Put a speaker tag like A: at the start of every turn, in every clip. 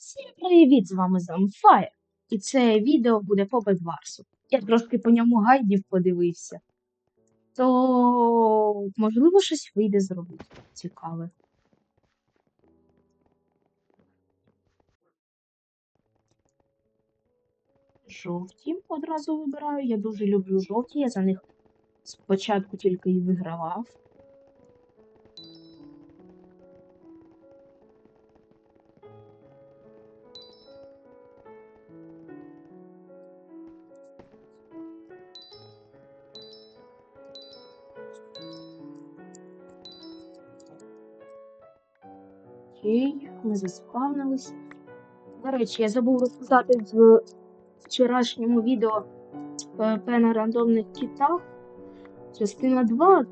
A: Всім привіт! З вами Замфаєр. І це відео буде по Бедварсу. Я трошки по ньому гайдів подивився. То можливо щось вийде зробити. Цікаве. Жовті одразу вибираю. Я дуже люблю жовті. Я за них спочатку тільки і вигравав. Окей, ми заспавнились. До речі, я забув розказати в вчорашньому відео ПВП на рандомних кітах. Частина 2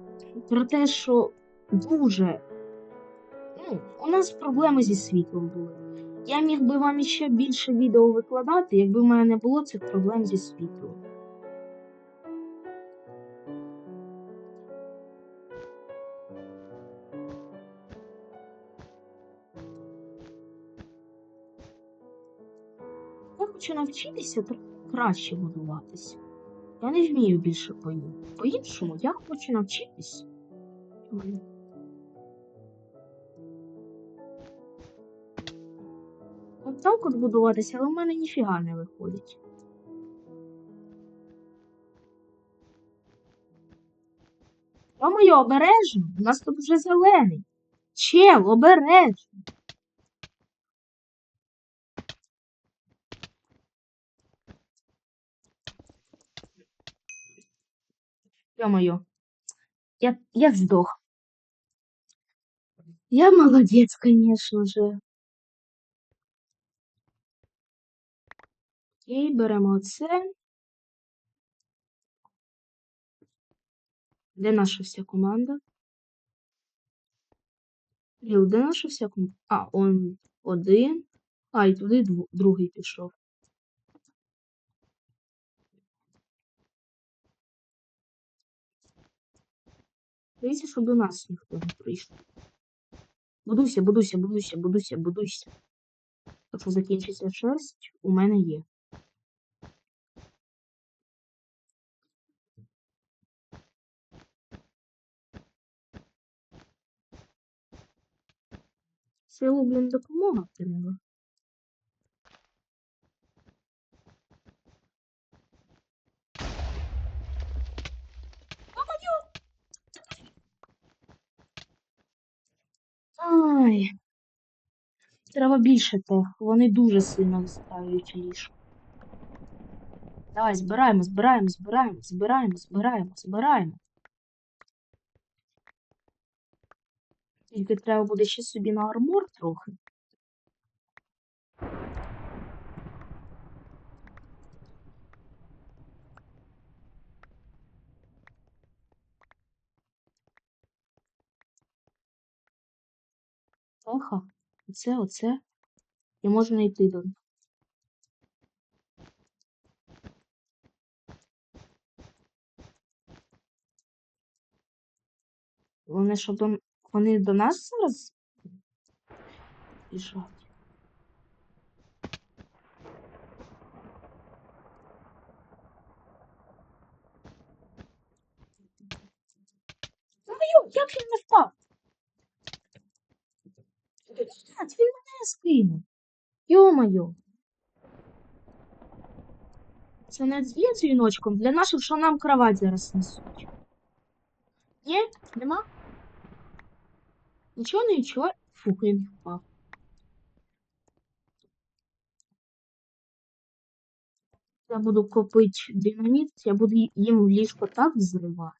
A: про те, що дуже. Ну, у нас проблеми зі світлом були. Я міг би вам іще більше відео викладати, якби в мене не було цих проблем зі світлом. Хочу навчитися краще будуватися. Я не вмію більше по По-іншому я хочу навчитись. От так от будуватися, але в мене ніфіга не виходить. А моє обережно, у нас тут вже зелений. Чел, обережно. Ё-моё. Я, я сдох. Я молодец, конечно же. Окей, беремо це. Де наша вся команда? Ліл, де наша вся команда? А, он один. А, і туди другий пішов. Дивіться, щоб до нас ніхто не прийшов. Будуйся, будуйся, будуйся, будуйся, будуйся. Якщо закінчиться шерсть, у мене є. Силу, блін, допомога треба. Ай. Треба більше тих. Вони дуже сильно виставляють ліж. Давай, збираємо, збираємо, збираємо, збираємо, збираємо, збираємо. Тільки треба буде ще собі на армор трохи. Оха, оце, оце. І можна йти до них. Вони що до... Вони до нас зараз біжать? Ой, як він не впав? Блядь, він мене скинув. Йо-моє. Це не є дзвіночком для наших, що нам кровать зараз несуть. Ні? Нема? Нічого, нічого. Фух, він впав. Я буду копити динаміт, я буду їм в ліжко так взривати.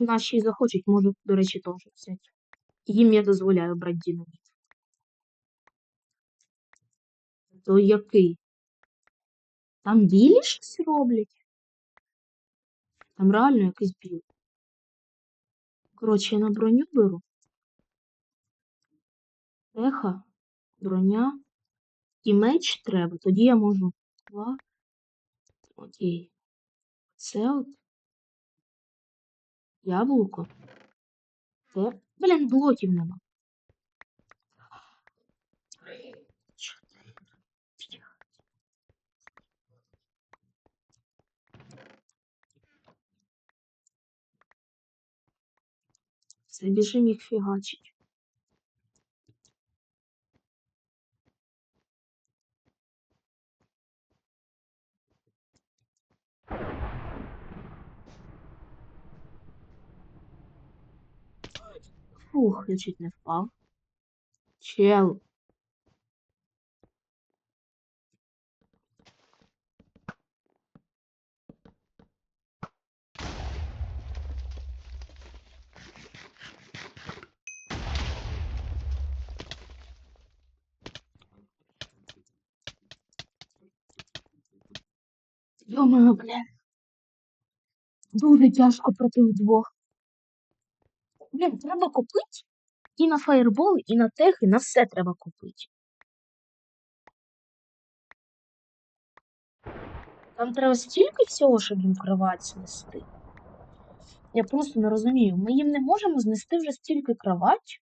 A: Наші захочуть, можуть, до речі, теж взяти. Їм я дозволяю брати динаміт. То який? Там білі щось роблять? Там реально якийсь білий. Коротше, я на броню беру. Еха, броня. І меч треба. Тоді я можу. Два. Окей. Це от. Яблуко. Це. Блін, блоків нема. Все, біжим їх фігачить. Фух, я чуть не впав. Чел. Йо-моє. Дуже тяжко проти двох. Блін, треба купити. І на фаєрбол, і на тех, і на все треба купити. Там треба стільки всього, щоб їм кровать знести. Я просто не розумію. Ми їм не можемо знести вже стільки кровать.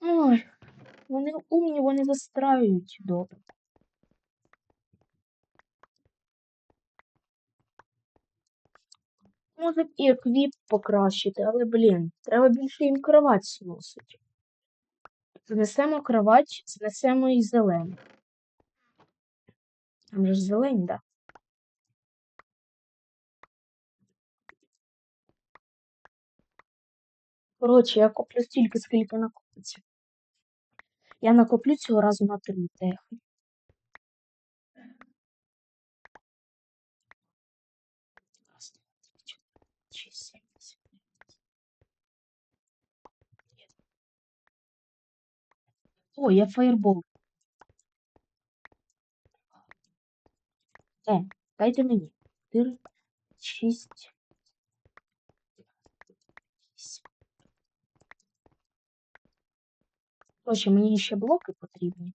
A: Ой, вони умні, вони застраюють добре. Може і еквіп покращити, але, блін, треба більше їм кровать зносити. Знесемо кровать, знесемо і зелену. Там же ж зелені, да? Коротше, я коплю стільки, скільки накопиться. Я накоплю цього разу на три техи. О, я фаєрбол. Е, дайте мені. Чотири, шість. вісім. Коротше, мені ще блоки потрібні.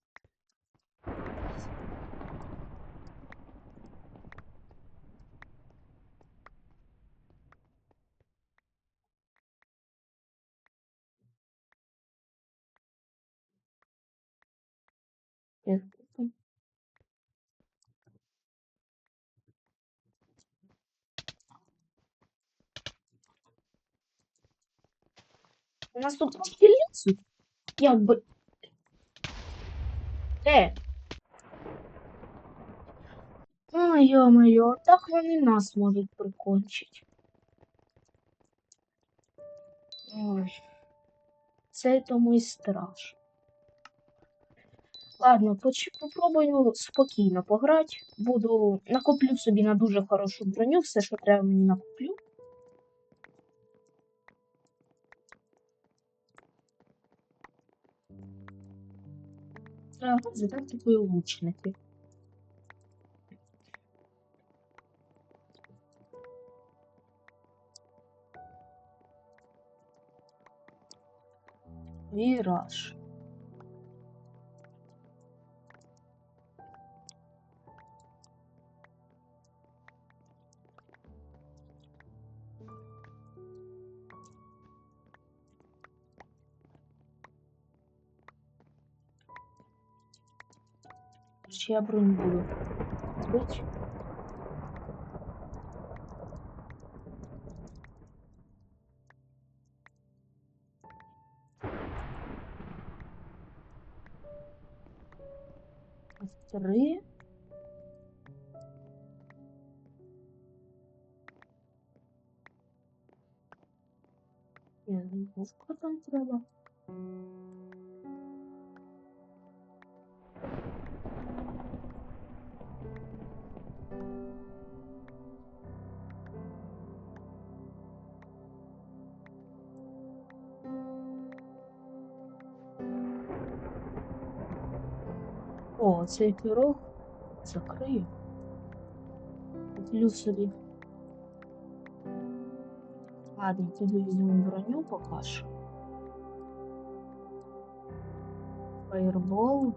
A: У нас тут трошки лісу. Якби. Е. Ой, йо-моє, так вони нас можуть прикончити. Ой. Це тому і страшно. Ладно, попробую спокійно пограти. Буду накоплю собі на дуже хорошу броню, все, що треба мені накоплю. Треба за тактикою лучники. Віраж. Я броню буду. Бить. Три. Я забув, що там треба. О, цей пірог закрию. Куплю собі. Ладно, піду візьму броню поки що. Фаєрбол.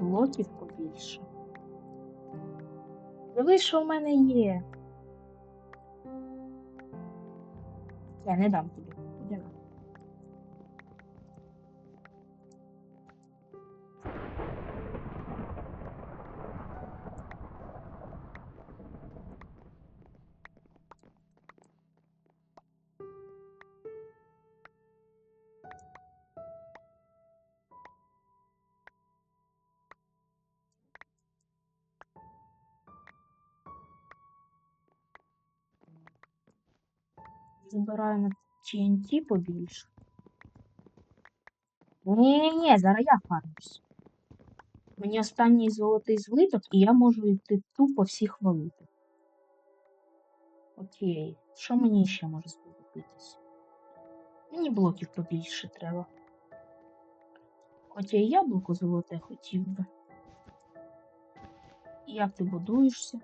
A: Блоків побільше. Диви, що в мене є. Я не дам тобі. Забираю на TNT побільше. Ні-ні-ні, зараз я фармлюсь. Мені останній золотий злиток, і я можу йти тупо всіх валити. Окей, що мені ще може знадобитись? Мені блоків побільше треба. Хоча і яблуко золоте хотів би. Як ти будуєшся?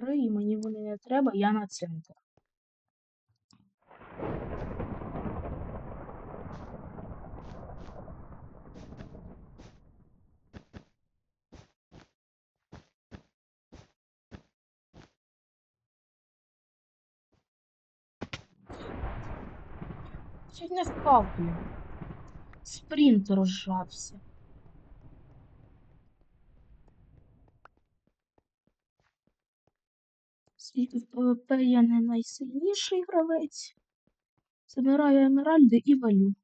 A: Бери, і мені вони не треба, я на центр. Чуть не впав, блін. Спринт розжався. Скільки в ПВП я не найсильніший гравець. Забираю емеральди і валю.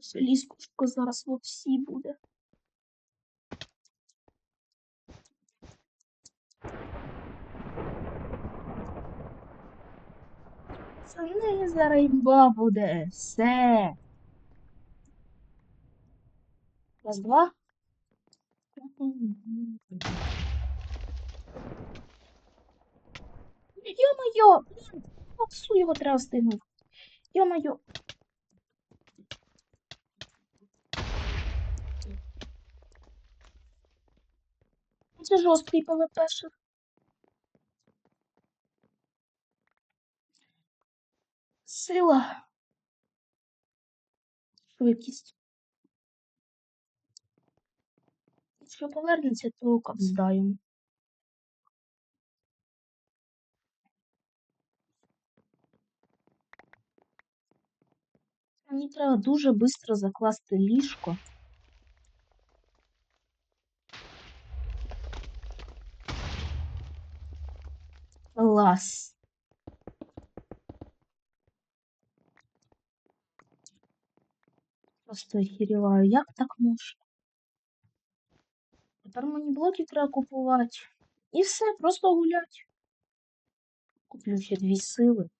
A: Селіскушко зараз во всі буде. Зараз імба буде. Все. Раз, два. Йо-моє! Блін, його треба встигнути. Йо-моє. Це жорсткий ПВПшер. Сила. Швидкість. Якщо повернеться, то капздаємо. Мені треба дуже швидко закласти ліжко. Клас. Просто охереваю, як так можна? Тепер мені блоки треба купувати. І все, просто гулять. Куплю ще дві сили.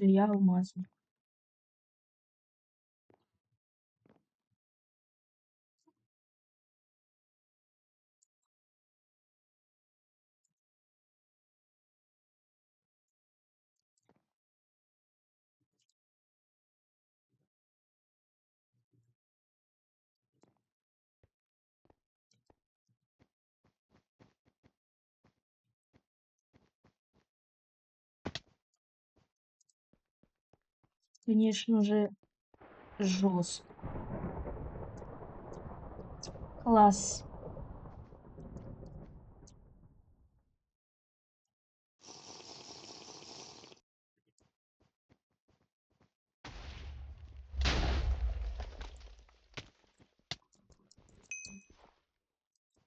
A: Це я Конечно же, жестко. Класс.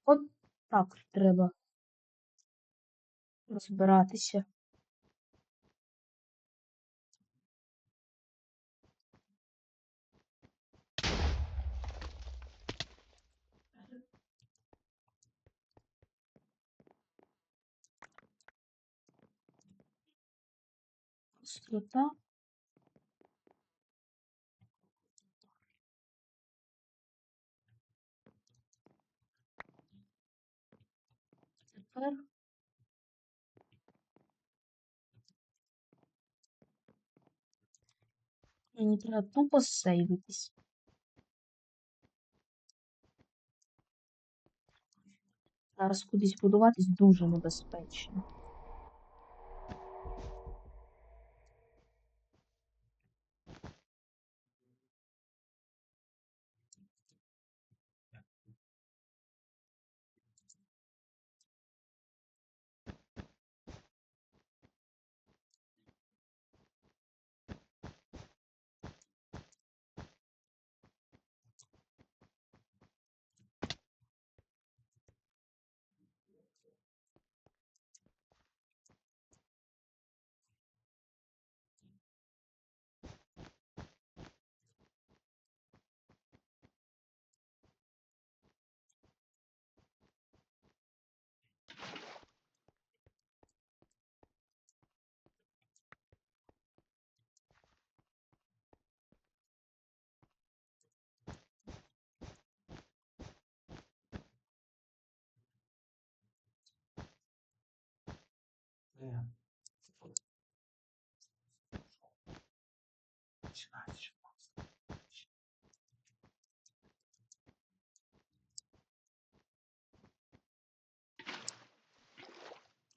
A: От так треба розбиратися. Острота. Тепер мені треба тупо сейвитись. Зараз кудись будуватись дуже небезпечно.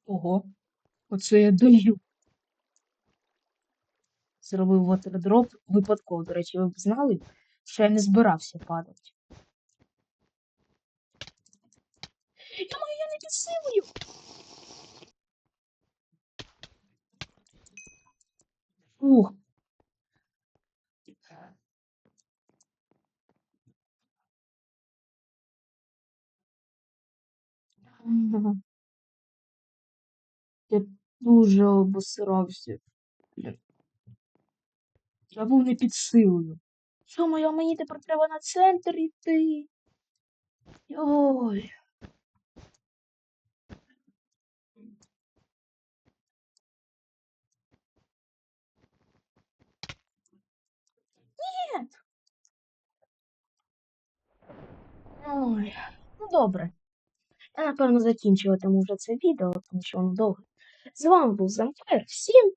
A: Ого, оце я даю. Зробив вотердроп випадково. До речі, ви б знали, що я не збирався падати. Думаю, я не підсилую. Ух. Я дуже обосрався. Я був не під силою. Йо-моє, мені тепер треба на центр йти. Ой. Ні. Ой, ну добре. Я, напевно, закінчуватиму вже це відео, тому що воно довге. З вами був Замфер. Всім